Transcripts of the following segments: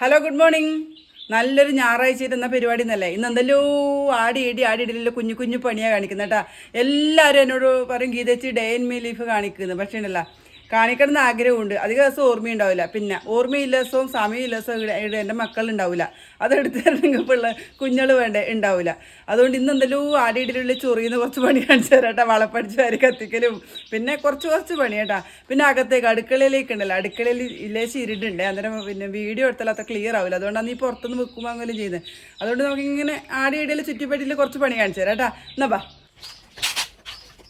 Hello good morning നല്ലൊരു ഞായറാഴ്ച ഇരുന്ന പരിപാടി എന്നല്ലേ ഇന്ന് എന്തെല്ലോ ആടി ഇടി ആടി ഇടില്ല കുഞ്ഞു കുഞ്ഞു പണിയാണ് കാണിക്കുന്നത് എല്ലാവരും എന്നോട് പറയും ഗീതച്ചി ഡേ ഇൻ മീ ലീഫ് കാണിക്കുന്നത് പക്ഷേ ഉണ്ടല്ല കാണിക്കണം ആഗ്രഹമുണ്ട്. അധിക ദിവസം ഓർമ്മയുണ്ടാവില്ല പിന്നെ ഓർമ്മയില്ല ദിവസവും സമയമില്ല ദിവസവും എന്റെ മക്കളുണ്ടാവില്ല അതെടുത്ത് തരണമെങ്കിൽ പിള്ള കുഞ്ഞുങ്ങൾ വേണ്ടേ? ഉണ്ടാവില്ല. അതുകൊണ്ട് ഇന്ന് എന്തെല്ലോ ആടിയിടിലുള്ള ചൊറിയുന്ന കുറച്ച് പണി കാണിച്ചു തരാം കേട്ടോ. വളപ്പടിച്ച് കത്തിക്കലും. പിന്നെ കുറച്ച് കുറച്ച് പണി കേട്ടാ. പിന്നെ അകത്തേക്ക് അടുക്കളയിലേക്ക് ഉണ്ടല്ലോ. അടുക്കളയിൽ ഇല്ലേശ് ഇരുട്ടുണ്ട് അന്നേരം പിന്നെ വീഡിയോ എടുത്താൽ അത്ര ക്ലിയർ ആവില്ല. അതുകൊണ്ടാണ് നീ പുറത്തുനിന്ന് വെക്കുമ്പോൾ അങ്ങനെ ചെയ്യുന്നത്. അതുകൊണ്ട് നമുക്കിങ്ങനെ ആടിയിടയിൽ ചുറ്റിപ്പറ്റിയിൽ കുറച്ച് പണി കാണിച്ചു തരാം കേട്ടാ. എന്നാ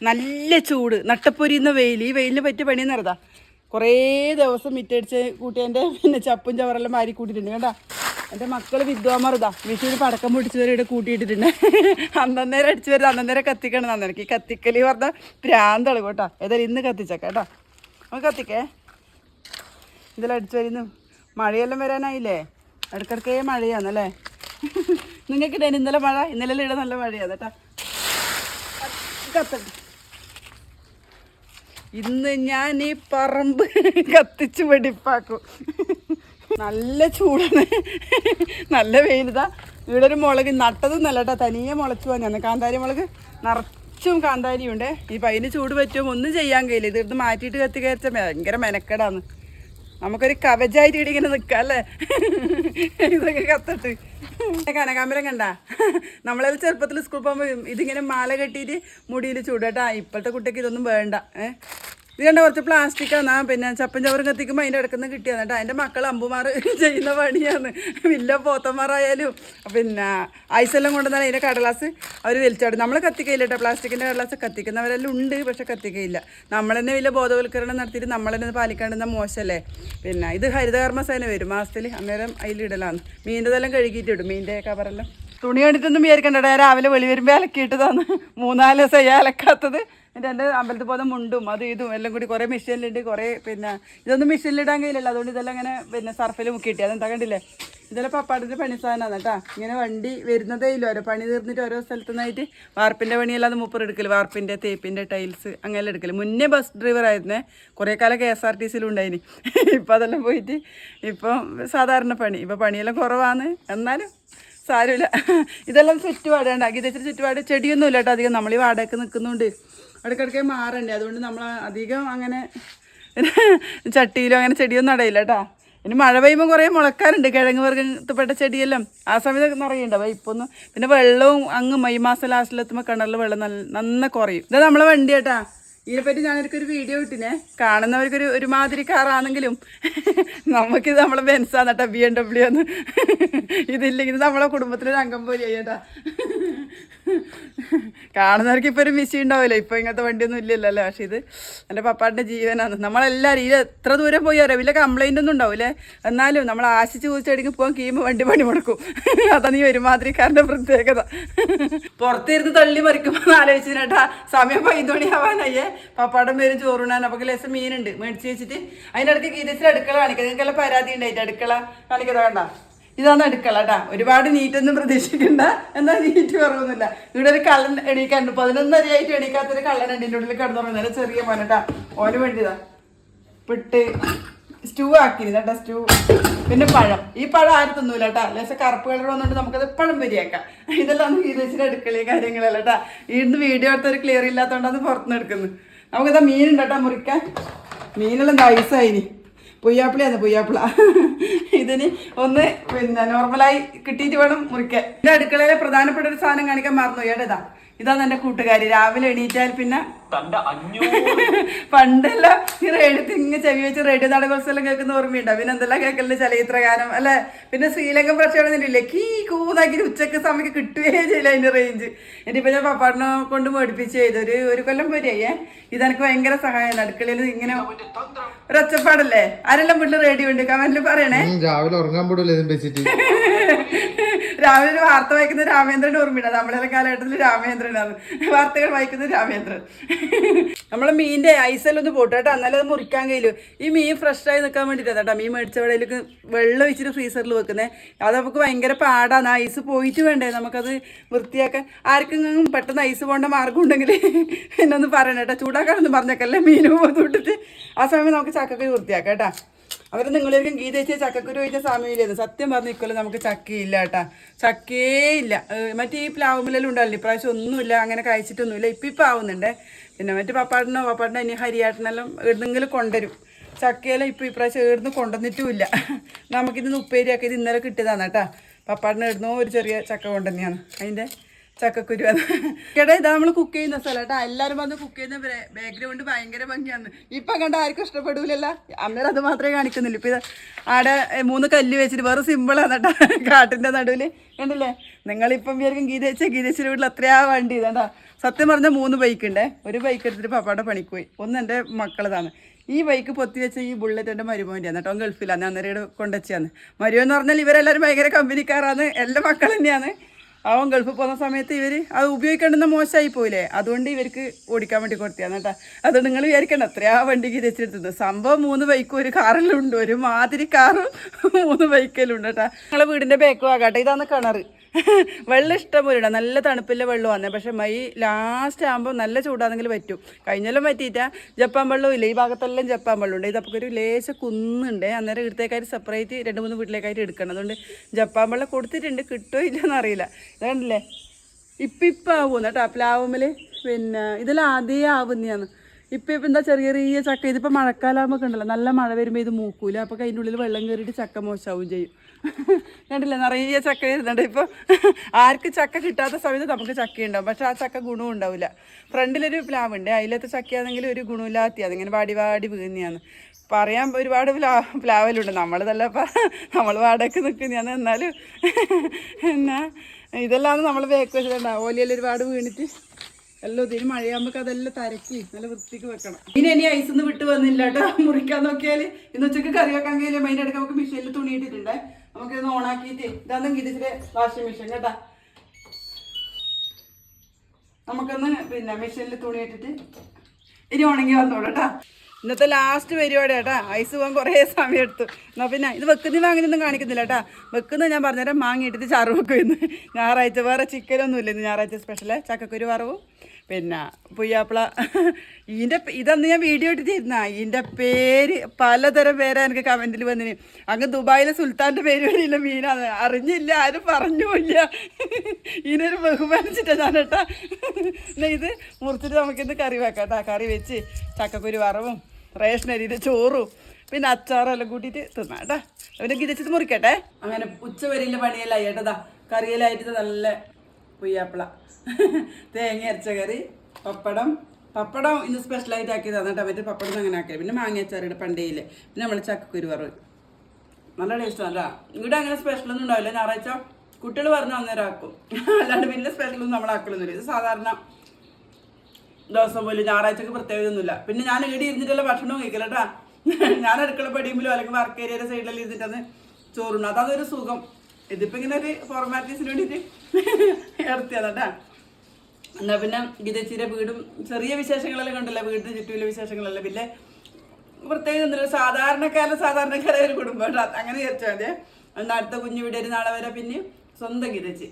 നല്ല ചൂട്. നട്ടപ്പൊരിയുന്ന വെയിൽ. ഈ വെയിലിന് പറ്റിയ പണി എന്നറിയതാ കുറേ ദിവസം മിറ്റടിച്ച് കൂട്ടിയതിന്റെ പിന്നെ ചപ്പും ചവറെല്ലാം മാരി കൂട്ടിയിട്ടുണ്ട് കേട്ടാ എന്റെ മക്കൾ വിദ്വാമറുതാ വീട്ടിൽ പടക്കം പൊടിച്ചവരെ ഇവിടെ കൂട്ടിയിട്ടിട്ടുണ്ട്. അന്നേരം അടിച്ചു വരുന്നത് അന്നേരം കത്തിക്കണം അന്നേരം ഈ കത്തിക്കലി പറഞ്ഞ ഭ്രാന്താണ് കേട്ടോ. ഏതായാലും ഇന്ന് കത്തിച്ചേക്കാം കേട്ടോ. നമുക്ക് കത്തിക്കേ. ഇതെല്ലാം അടിച്ചു വരുന്നു. മഴയെല്ലാം വരാനായില്ലേ? ഇടയ്ക്കിടക്കേ മഴയാന്നല്ലേ? നിങ്ങൾക്ക് ഇടേന് ഇന്നലെ മഴ ഇന്നലെ ഇവിടെ നല്ല മഴയാണ് കേട്ടോ. കത്തട്ടെ ഇന്ന് ഞാൻ ഈ പറമ്പ് കത്തിച്ച് വെടിപ്പാക്കും. നല്ല ചൂടാണ്. നല്ല വെയിലിതാ. ഇവിടെ ഒരു മുളക് നട്ടതും നല്ല തനിയെ മുളച്ചു പോകാൻ കാന്താരി മുളക് നിറച്ചും കാന്താരി ഉണ്ട് ഈ പൈന് ചൂട് പറ്റും ഒന്നും ചെയ്യാൻ കഴിയില്ല. ഇത് ഇവിടുന്ന് മാറ്റിയിട്ട് കത്തി കയറിച്ച ഭയങ്കര മെനക്കെടാന്ന് നമുക്കൊരു കവചായിട്ട് ഇടിങ്ങനെ നിൽക്കാം അല്ലേ? ഇതൊക്കെ കത്തിട്ട്. കനകാമ്പരം കണ്ട? നമ്മളെ ചെറുപ്പത്തിൽ സ്കൂൾ പോകുമ്പോൾ ഇതിങ്ങനെ മാല കെട്ടിയിട്ട് മുടിയിൽ ചൂടട്ടാ ഇപ്പോഴത്തെ കുട്ടിക്ക് ഇതൊന്നും വേണ്ട ഏഹ് ഇത് കണ്ട കുറച്ച് പ്ലാസ്റ്റിക് പിന്നെ ചപ്പൻ ചവറും കത്തിക്കുമ്പോൾ അതിന്റെ ഇടക്കുന്ന കിട്ടിയതാണ് കേട്ടോ. എന്റെ മക്കൾ അമ്പുമാർ ചെയ്യുന്ന പണിയാണ്. വില്ല പോത്തന്മാരായാലും. പിന്നെ ഐസെല്ലാം കൊണ്ടുവന്നാൽ അതിന്റെ കടലാസ് അവർ വലിച്ചാടും നമ്മൾ കത്തിക്കയില്ല കേട്ടോ. പ്ലാസ്റ്റിക്കിന്റെ കടലാസ് കത്തിക്കുന്നവരെല്ലാം ഉണ്ട് പക്ഷെ കത്തിക്കയില്ല. നമ്മൾ തന്നെ വലിയ ബോധവൽക്കരണം നടത്തിയിട്ട് നമ്മൾ തന്നെ പാലിക്കാണ്ടുന്ന മോശമല്ലേ പിന്നെ ഇത് ഹരിതകർമ്മ സേന വരും. മാസത്തിൽ അന്നേരം അതിലിടലാണ് മീന്റെ തെല്ലാം കഴുകിയിട്ട് ഇടും. മീന്റെ കവറെല്ലാം. തുണി കണ്ടിട്ടൊന്നും വിചാരിക്കണ്ടടാ രാവിലെ വെളി വരുമ്പോൾ തന്നു മൂന്നാൽ ദിവസം അലക്കാത്തത്. എന്റെ എന്റെ അമ്പലത്തിൽ പോകുന്ന മുണ്ടും അത് ഇതും എല്ലാം കൂടി കുറേ മെഷീനിലുണ്ട് കുറേ പിന്നെ ഇതൊന്നും മെഷീനിലിടാൻ കഴിയില്ലല്ലോ. അതുകൊണ്ട് ഇതെല്ലാം ഇങ്ങനെ പിന്നെ സർഫിൽ മുക്കിയിട്ട്. അതെന്താ കണ്ടില്ലേ? ഇതെല്ലാം പപ്പാടത്തിന്റെ പണി സാധനമാണ് കേട്ടോ. ഇങ്ങനെ വണ്ടി വരുന്നതേ ഇല്ല. ഓരോ പണി തീർന്നിട്ട് ഓരോ സ്ഥലത്തു നിന്നായിട്ട് വാർപ്പിന്റെ പണിയല്ലാതെ മൂപ്പർ എടുക്കൽ വാർപ്പിന്റെ തേപ്പിന്റെ ടൈൽസ് അങ്ങനെ എടുക്കൽ മുന്നേ ബസ് ഡ്രൈവർ ആയിരുന്നേ. കുറേ കാലം കെ എസ് ആർ ടി സിയിലും ഉണ്ടായിന്. ഇപ്പം അതെല്ലാം പോയിട്ട് ഇപ്പം സാധാരണ പണി. ഇപ്പം പണിയെല്ലാം കുറവാണ്. എന്നാലും സാരമില്ല. ഇതെല്ലാം ചുറ്റുപാട് ഉണ്ടാക്കി ഇതേച്ചിട്ട് ചുറ്റുപാട് ചെടിയൊന്നുമില്ല കേട്ടോ അധികം. നമ്മൾ ഈ വാടകയ്ക്ക് നിൽക്കുന്നുണ്ട്. ഇടയ്ക്കിടയ്ക്ക് മാറണ്ടേ. അതുകൊണ്ട് നമ്മൾ അധികം അങ്ങനെ ചട്ടിയിലും അങ്ങനെ ചെടിയൊന്നും അടയില്ല കേട്ടോ ഇനി മഴ പെയ്യുമ്പോൾ കുറേ മുളക്കാറുണ്ട് കിഴങ്ങ് വർഗത്തിൽപ്പെട്ട ചെടിയെല്ലാം. ആ സമയത്ത് നിറയുണ്ടാവും ഇപ്പോൾ ഒന്ന് പിന്നെ വെള്ളവും അങ്ങ് മെയ് മാസം ലാസ്റ്റിലെത്തുമ്പോൾ കിണറിൽ വെള്ളം നല്ല നന്ന കുറയും. ഇതാ നമ്മളെ വണ്ടി കേട്ടാ. ഇതിനെപ്പറ്റി ഞാനൊരു വീഡിയോ ഇട്ടിനെ. കാണുന്നവർക്കൊരു ഒരുമാതിരി കാറാണെങ്കിലും നമുക്കിത് നമ്മളെ ബെൻസാണ് കേട്ടോ ബി എം ഡബ്ല്യു എന്ന് ഇതില്ലെങ്കിൽ ഇത് നമ്മളെ കുടുംബത്തിലൊരു അംഗം പോലെ ചേട്ടാ കാണുന്നവർക്ക് ഇപ്പോൾ ഒരു മിസ്സി ഉണ്ടാവില്ല. ഇപ്പോൾ ഇങ്ങനത്തെ വണ്ടിയൊന്നും ഇല്ലല്ലോ പക്ഷെ ഇത് എന്റെ പപ്പാന്റെ ജീവനാണ്. നമ്മളെല്ലാവരും ഇത് എത്ര ദൂരം പോയി അറിയാം? വലിയ കംപ്ലൈന്റ് ഒന്നും ഉണ്ടാവില്ലേ? എന്നാലും നമ്മൾ ആശിച്ച് ചോദിച്ചടിക്കും പോകാൻ കീമ വണ്ടി പണി മുടക്കും. അതാണ് ഈ ഒരുമാതിരിക്കാരന്റെ പ്രത്യേകത. പുറത്തിരുന്ന് തള്ളി മറിക്കുമ്പോൾ ആലോചിച്ചിട്ടാ സമയം പതിനൊന്ന് പപ്പാടം പേര് ചോറുണ്ണാൻ അപ്പോൾ ലേശം മീനുണ്ട്. മേടിച്ച് വെച്ചിട്ട് അതിന്റെ അടുത്ത് ഗീതച്ചിൽ അടുക്കള കാണിക്കാം. നിങ്ങൾക്കെല്ലാം പരാതി ഉണ്ടായിട്ട് അടുക്കള. കാണിക്കതാ വേണ്ട. ഇതാണ് അടുക്കള കേട്ടാ ഒരുപാട് നീറ്റൊന്നും പ്രതീക്ഷിക്കണ്ട. എന്നാൽ നീറ്റ് കുറവൊന്നുമില്ല ഇവിടെ ഒരു കള്ളൻ എണീക്കാണ്ട് പതിനൊന്നരയായിട്ട് എണീക്കാത്തൊരു കള്ളൻ എന്റെ ഉള്ളിൽ കിടന്നുറങ്ങുന്നത് ചെറിയ മോനട്ടാ ഓന് വേണ്ടിയതാ പിട്ട് സ്റ്റൂ ആക്കിയിരുന്നു കേട്ടോ സ്റ്റൂ. പിന്നെ പഴം. ഈ പഴം ആരും തിന്നൂല കേട്ടാ ലേശം കറുപ്പ് കളർ വന്നുകൊണ്ട് നമുക്കത് പഴം വരിയാക്കാം. ഇതെല്ലാം ഗീതച്ചിന്റെ അടുക്കളയും കാര്യങ്ങളല്ല കേട്ടാ ഇന്ന് വീഡിയോ എടുത്തൊരു ക്ലിയർ ഇല്ലാത്തതുകൊണ്ട് പുറത്തുനിന്ന് എടുക്കുന്നത്. നമുക്കിതാ മീനുണ്ട് കേട്ടോ മുറിക്കാൻ. മീനെല്ലാം നൈസായിനി പൊയ്യാപ്പിളയാണ് പൊയ്യാപ്പിള. ഇതിന് ഒന്ന് പിന്നെ നോർമലായി കിട്ടിയിട്ട് വേണം മുറിക്കാൻ. എന്റെ അടുക്കളയിലെ പ്രധാനപ്പെട്ട ഒരു സാധനം കാണിക്കാൻ മറന്നു ഏടേതാ ഇതാണ് എന്റെ കൂട്ടുകാരി. രാവിലെ എണീറ്റാൽ പിന്നെ പണ്ടെല്ലാം ഈ റേഡിയോ തിങ്ങ് ചെവി വെച്ച് റേഡിയോ നാടകോത്സവം കേൾക്കുന്ന ഓർമ്മയുണ്ടോ? പിന്നെ എന്തെല്ലാം കേൾക്കലുണ്ട് ചലച്ചിത്ര ഗാനം അല്ലെ? പിന്നെ ശ്രീലങ്കൻ പ്രക്ഷേപണം ഇല്ലേ കീ കൂതാക്കി ഉച്ചയ്ക്ക് സമയത്ത് കിട്ടുകയേ ചെയ്യില്ല അതിന്റെ റേഞ്ച് എന്നിട്ടിപ്പോ ഞാൻ പപ്പാടിനെ കൊണ്ട് മേടിപ്പിച്ച് ചെയ്ത്. ഒരു ഒരു കൊല്ലം പോരെയേ ഇതെനിക്ക് ഭയങ്കര സഹായമാണ് അടുക്കളയിൽ ഇങ്ങനെ ഒരൊച്ചപ്പാടല്ലേ ആരെല്ലാം വീട്ടിൽ റേഡിയോ ഉണ്ട്? കമന്റിൽ പറയണേ. രാവിലെ ഉറങ്ങാൻ പോടില്ല ഇതും വെച്ചിട്ട്. രാവിലെ ഒരു വാർത്ത വായിക്കുന്ന രാമേന്ദ്രൻ ഓർമ്മയില്ല നമ്മളെ കാലഘട്ടത്തിൽ രാമേന്ദ്രനാണ്. വാർത്തകൾ വായിക്കുന്ന രാമേന്ദ്രൻ. നമ്മളെ മീനിന്റെ ഐസെല്ലാം ഒന്ന് പോട്ടെ കേട്ടോ. എന്നാലും അത് മുറിക്കാൻ കഴിയില്ല ഈ മീൻ ഫ്രഷ് ആയി നിൽക്കാൻ വേണ്ടിയിട്ടാണ് കേട്ടോ. മീൻ മേടിച്ച വെള്ളയിലേക്ക് വെള്ളം ഒഴിച്ചിട്ട് ഫ്രീസറിൽ വെക്കുന്നത് അത് നമുക്ക് ഭയങ്കര പാടാണ്. ഐസ് പോയിട്ട് വേണ്ടേ? നമുക്കത് വൃത്തിയാക്കാൻ. ആർക്കെങ്കിലും പെട്ടെന്ന് ഐസ് പോകേണ്ട മാർഗം ഉണ്ടെങ്കിൽ എന്നൊന്ന് പറയണം കേട്ടോ. ചൂടാക്കാനൊന്നും പറഞ്ഞേക്കല്ലേ മീനും തൊട്ടിട്ട്. ആ സമയം നമുക്ക് ചക്കക്കറി വൃത്തിയാക്കാം കേട്ടോ. അവർ നിങ്ങളേക്കും ഗീതേച്ച ചക്കക്കുരു കഴിച്ച സമയമില്ലായിരുന്നു. സത്യം പറഞ്ഞു ഇക്കൊല്ലം നമുക്ക് ചക്കയില്ല കേട്ടാ. ചക്കയേ ഇല്ല മറ്റേ ഈ പ്ലാവുമ്പലെല്ലാം ഉണ്ടല്ലോ ഇപ്രാവശ്യം ഒന്നുമില്ല അങ്ങനെ കഴിച്ചിട്ടൊന്നുമില്ല. ഇപ്പം ഇപ്പം ആവുന്നുണ്ട്. പിന്നെ മറ്റേ പപ്പാട്ടിനോ പപ്പാട്ടിനോ ഇനി ഹരിയാട്ടിനെല്ലാം എവിടെന്നെങ്കിലും കൊണ്ടുവരും. ചക്കയെല്ലാം ഇപ്പം ഇപ്രാവശ്യം എവിടുന്ന് കൊണ്ടുവന്നിട്ടുമില്ല. നമുക്കിത് ഉപ്പേരിയാക്കി ഇത് ഇന്നലെ കിട്ടിയതാണ് കേട്ടാ. പപ്പാടിന് എവിടുന്നോ ഒരു ചെറിയ ചക്ക കൊണ്ടുതന്നെയാണ് അതിന്റെ ചക്കക്കുരു കേട്ടോ ഇതാ നമ്മൾ കുക്ക് ചെയ്യുന്ന സ്ഥലം കേട്ടാ. എല്ലാവരും വന്ന് കുക്ക് ചെയ്യുന്ന ബാക്ക്ഗ്രൗണ്ട് ഭയങ്കര ഭംഗിയാണ്. ഇപ്പം കണ്ട ആർക്കും ഇഷ്ടപ്പെടൂലല്ല? അന്നേരം അത് മാത്രമേ കാണിക്കുന്നില്ല ഇപ്പം ഇത് ആടെ മൂന്ന് കല്ല് വെച്ചിട്ട് വേറെ സിമ്പിളാണ് കേട്ടാ. കാട്ടിന്റെ നടുവിൽ കണ്ടില്ലേ? നിങ്ങളിപ്പം വിചാരിക്കും ഗീതേച്ച ഗീതേച്ചിയുടെ വീട്ടിൽ അത്രയാ വണ്ടി. ഇതാണ്ടാ. സത്യം പറഞ്ഞാൽ മൂന്ന് ബൈക്ക് ഉണ്ടേ ഒരു ബൈക്ക് എടുത്തിട്ട് പപ്പാടെ പണിക്ക് പോയി. ഒന്ന് എന്റെ മക്കളതാണ്. ഈ ബൈക്ക് പൊത്തി വെച്ച ഈ ബുള്ളറ്റ് എന്റെ മരുമോന്റെയാണ് കേട്ടോ. ഗൾഫിലാണ് അന്നേരം കൊണ്ടുവച്ചാന്ന് കൊണ്ടുവച്ചാണ് മരുമോ എന്ന് പറഞ്ഞാൽ ഇവരെല്ലാവരും ഭയങ്കര കമ്പനിക്കാരാണ് എല്ലാ മക്കൾ തന്നെയാണ്. അവൻ ഗൾഫ് പോകുന്ന സമയത്ത് ഇവർ അത് ഉപയോഗിക്കേണ്ടുന്ന മോശമായി പോയില്ലേ? അതുകൊണ്ട് ഇവർക്ക് ഓടിക്കാൻ വേണ്ടി കൊടുത്തിയാണ് കേട്ടോ. അത് നിങ്ങൾ വിചാരിക്കണം എത്രയാ വണ്ടിക്ക് രചിച്ചെടുത്തത് സംഭവം മൂന്ന് ബൈക്കും ഒരു കാറിലുണ്ട് ഒരു മാതിരി കാറും മൂന്ന് ബൈക്കിലുണ്ട് കേട്ടോ. ഞങ്ങളെ വീടിന്റെ ബേക്കും ആകട്ടെ ഇതാണ് കിണറ്. വെള്ളം ഇഷ്ടം പോലെ ഇടാം നല്ല തണുപ്പിലെ വെള്ളം വന്നേ പക്ഷെ മൈ ലാസ്റ്റ് ആകുമ്പോൾ നല്ല ചൂടാണെങ്കിൽ പറ്റും. കഴിഞ്ഞാലും പറ്റിയിട്ട ജപ്പാൻ വെള്ളം ഇല്ല. ഈ ഭാഗത്തെല്ലാം ജപ്പാൻ വെള്ളം ഉണ്ട് ഇതപ്പോൾ ഒരു ലേശ കുന്നുണ്ട്. അന്നേരം ഇടത്തേക്കായിട്ട് സെപ്പറേറ്റ് രണ്ട് മൂന്ന് വീട്ടിലേക്കായിട്ട് എടുക്കണം. അതുകൊണ്ട് ജപ്പാൻ വെള്ളം കൊടുത്തിട്ടുണ്ട്. കിട്ടുമോ ഇല്ലെന്ന് അറിയില്ല. ഇതാണ്ടല്ലേ ഇപ്പം ഇപ്പം ആവുമെന്ന് കേട്ടോ പിന്നെ ഇതെല്ലാം ആദ്യമേ ആവുന്നതാണ് ഇപ്പം ഇപ്പം എന്താ ചെറിയ ചെറിയ ചക്ക ഇതിപ്പോൾ മഴക്കാലാകുമ്പോൾ ഉണ്ടല്ലോ. നല്ല മഴ വരുമ്പോൾ ഇത് മൂക്കൂല. അപ്പോൾ അതിന്റെ ഉള്ളിൽ വെള്ളം കയറിയിട്ട് ചക്ക മോശമാവും ചെയ്യും. കണ്ടില്ലേ? നിറയെ ചക്ക വരുന്നുണ്ട് ഇപ്പോൾ ആർക്ക് ചക്ക കിട്ടാത്ത സമയത്ത് നമുക്ക് ചക്ക ഉണ്ടാവും. പക്ഷെ ആ ചക്ക ഗുണവും ഉണ്ടാവില്ല. ഫ്രണ്ടിലൊരു പ്ലാവുണ്ട്. അതിലത്തെ ചക്കയാണെങ്കിൽ ഒരു ഗുണമില്ലാത്തി അതിങ്ങനെ വാടി വാടി വീഴുന്നതാണ്. പറയാൻ ഒരുപാട് പ്ലാ പ്ലാവലുണ്ട്. നമ്മൾ തല്ല നമ്മൾ വാടകയ്ക്ക് നിൽക്കുന്നതാണ് എന്നാലും എന്നാ ഇതെല്ലാം നമ്മൾ ബേക്ക് വെച്ചിട്ടുണ്ടാവും. ഓലിയെല്ലാം ഒരുപാട് വീണിട്ട്. എല്ലാം ഇതിന് മഴയാകുമ്പോൾ അതെല്ലാം തരക്കി നല്ല വൃത്തിക്ക് വെക്കണം. ഇനി ഇനി ഐസ് ഒന്നും വിട്ട് വന്നില്ല കേട്ടോ മുറിക്കാൻ നോക്കിയാൽ ഇന്ന് ഉച്ചയ്ക്ക് കറി വെക്കാൻ കഴിയില്ല അതിന്റെ ഇടയ്ക്ക് നമുക്ക് മെഷീനിൽ തുണി ഇട്ടിട്ടുണ്ടേ. നമുക്ക് ഇതൊന്ന് ഓണാക്കിയിട്ട് ഇതാന്ന് ഗിരിച്ചിട്ട് വാഷിംഗ് മെഷീൻ കേട്ടാ. നമുക്കൊന്ന് പിന്നെ മെഷീനിൽ തുണി ഇട്ടിട്ട് ഇനി ഉണങ്ങി വന്നോളൂ കേട്ടാ ഇന്നത്തെ ലാസ്റ്റ് പരിപാടി കേട്ടാ ഐസ് പോകാൻ കുറേ സമയം എടുത്തു. എന്നാൽ പിന്നെ ഇത് വെക്കുന്ന വാങ്ങിയൊന്നും കാണിക്കുന്നില്ല കേട്ടാ വെക്കുന്നത് ഞാൻ പറഞ്ഞുതരാം മാങ്ങ ചാറ് വെക്കും ഇന്ന്. ഞായറാഴ്ച വേറെ ചിക്കനൊന്നും ഇല്ല ഇന്ന് ഞായറാഴ്ച സ്പെഷ്യൽ ചക്കക്കുരു വറവും. പിന്നെ പുയ്യാപ്പിള. ഇതിന്റെ ഇതന്ന് ഞാൻ വീഡിയോ ഇട്ടിട്ടിരുന്ന ഇതിന്റെ പേര് പലതരം പേരാ എനിക്ക് കമന്റിൽ വന്നിന്. അങ്ങ് ദുബായിലെ സുൽത്താന്റെ പേര് വരില്ല മീനാണ് അറിഞ്ഞില്ല ആരും പറഞ്ഞുമില്ല. ഇതിനൊരു ബഹുമാനിച്ചിട്ടാ ഞാൻ കേട്ടാ. എന്നാ ഇത് മുറിച്ചിട്ട് നമുക്കിന്ന് കറി വെക്കാം കേട്ടോ കറി വെച്ച് ചക്കക്കുരു വറവും റേഷൻ അരിയുടെ ചോറും പിന്നെ അച്ചാറെല്ലാം കൂട്ടിയിട്ട് തിന്നാം കേട്ടോ അവനെ ഗിരിച്ചിട്ട് മുറിക്കട്ടെ. അങ്ങനെ ഉച്ച വരെയുള്ള പണിയെല്ലാം കറിയെല്ലാം ആയിട്ട് നല്ല പുയ്യാപ്പിള. തേങ്ങ അരച്ച കറി പപ്പടം. പപ്പടം ഇന്ന് സ്പെഷ്യലായിട്ട് ആക്കിയത്. കേട്ടോ മറ്റേ പപ്പടം അങ്ങനെ ആക്കിയത്. പിന്നെ മാങ്ങയച്ചാറിയുടെ പണ്ടേയിൽ പിന്നെ നമ്മൾ ചക്കക്കുരു വറവ്. നല്ല ടേസ്റ്റ് അല്ല ഇവിടെ അങ്ങനെ സ്പെഷ്യലൊന്നും ഉണ്ടാവില്ല. ഞായറാഴ്ച കുട്ടികൾ പറഞ്ഞ അന്നേരം ആക്കും അല്ലാണ്ട് വലിയ സ്പെഷ്യലൊന്നും നമ്മൾ ആക്കലൊന്നുമില്ല. ഇത് സാധാരണ ദിവസം പോലും ഞായറാഴ്ചക്ക് പ്രത്യേകതയൊന്നുമില്ല പിന്നെ ഞാൻ ഇവിടെ ഇരുന്നിട്ടുള്ള ഭക്ഷണം കഴിക്കില്ല കേട്ടാ. ഞാൻ അടുക്കള പടിയുമ്പോഴോ അല്ലെങ്കിൽ വർക്ക് ഏരിയയുടെ സൈഡിലെല്ലാം ഇരുന്നിട്ടാണ് ചോറുണ്ട് അതൊരു സുഖം. ഇതിപ്പോ ഇങ്ങനെ ഒരു ഫോർമാലിറ്റീസിന് വേണ്ടിയിട്ട് ഇറത്തിയതാ കേട്ടാ എന്നാ പിന്നെ ഗീതച്ചിയുടെ വീടും ചെറിയ വിശേഷങ്ങളെല്ലാം കണ്ടല്ലോ വീടിന് ചുറ്റുമുള്ള വിശേഷങ്ങളെല്ലാം. പിന്നെ പ്രത്യേകിച്ച് ഒന്നുമില്ല സാധാരണക്കാരെ സാധാരണക്കാരായ ഒരു കുടുംബം അങ്ങനെ വിചാരിച്ചാൽ മതി. അടുത്ത കുഞ്ഞു വീട് ഒരു നാളെ വരെ പിന്നെ സ്വന്തം ഗീതച്ചി.